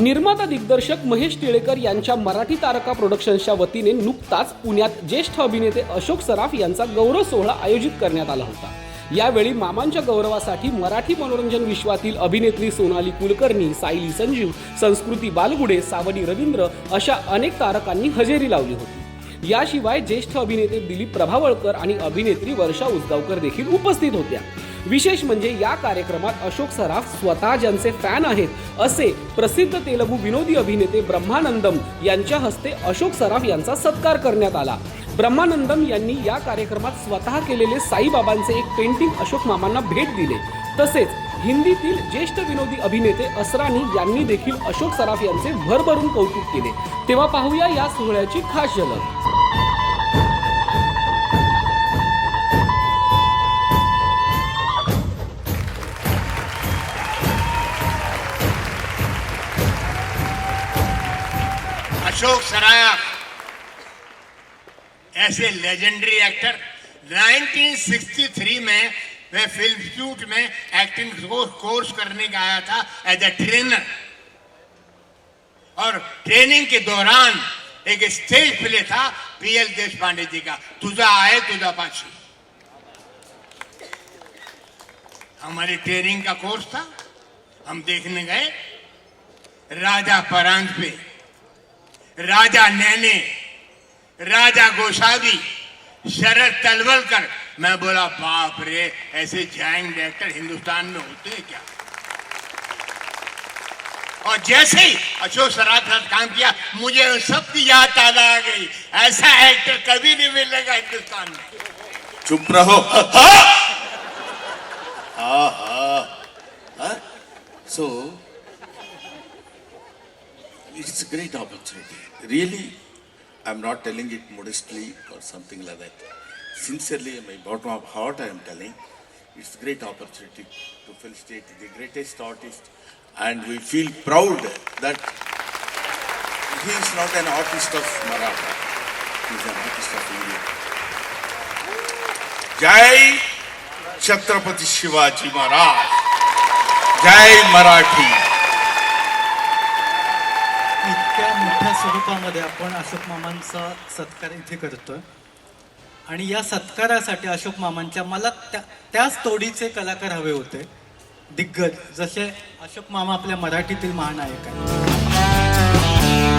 निर्माता दिग्दर्शक महेश टिळेकर यांच्या मराठी तारका प्रोडक्शन्सच्या वतीने नुकताच पुण्यात ज्येष्ठ अभिनेते अशोक सराफ यांचा गौरव सोहळा आयोजित करण्यात आला होता. यावेळी मामांच्या गौरवासाठी मराठी मनोरंजन विश्वातील अभिनेत्री सोनाली कुलकर्णी सायली संजीव संस्कृती बालगुडे सावनी रवींद्र अशा अनेक तारकांनी हजेरी लावली होती. याशिवाय ज्येष्ठ अभिनेते दिलीप प्रभावळकर आणि अभिनेत्री वर्षा उसगावकर देखील उपस्थित होत्या. विशेष म्हणजे या कार्यक्रमात अशोक सराफ स्वतः ज्यांचे फॅन आहेत असे प्रसिद्ध तेलगू विनोदी अभिनेते ब्रह्मानंदम यांच्या हस्ते अशोक सराफ यांचा सत्कार करण्यात आला. ब्रह्मानंदम यांनी या कार्यक्रमात स्वतः केलेले साईबाबांचे एक पेंटिंग अशोक मामांना भेट दिले. तसेच हिंदीतील ज्येष्ठ विनोदी अभिनेते असरानी यांनी देखील अशोक सराफ यांचे भरभरून कौतुक केले. तेव्हा पाहूया या सोहळ्याची खास झलक. अशोक सराया ऐसे लेजेंडरी एक्टर 1963 में मैं फ़िल्म शूट में एक्टिंग कोर्स करने का आया था एज ए ट्रेनर और ट्रेनिंग के दौरान एक स्टेज प्ले था पीएल देश पांडे जी का, तुझा आए, तुझा पाशी हमारी ट्रेनिंग का कोर्स था, हम देखने गए राजा परांज पे राजा नैने राजा गोसावी शरद तलवलकर। मैं बोला बाप रे ऐसे जाइंट डायरेक्टर हिंदुस्तान में होते हैं क्या? और जैसे ही अशोक सराफ काम किया मुझे उन याद ताजा आ गई। ऐसा एक्टर कभी नहीं मिलेगा हिंदुस्तान में। चुप रहो। हा हा so it's a great opportunity. Really, I'm not telling it modestly or something like that. Sincerely, my bottom of heart, I am telling, it's a great opportunity to felicitate the greatest artist, and we feel proud that he is not an artist of Maratha, he is an artist of India. Jai Chhatrapati Shivaji Maharaj. Jai Marathi. इतक्या मोठ्या स्वरूपामध्ये आपण अशोक मामांचा सत्कार इथे करतोय. आणि या सत्कारासाठी अशोक मामांच्या मला त्या त्याच तोडीचे कलाकार हवे होते. दिग्गज जसे अशोक मामा आपल्या मराठीतील महानायक आहेत.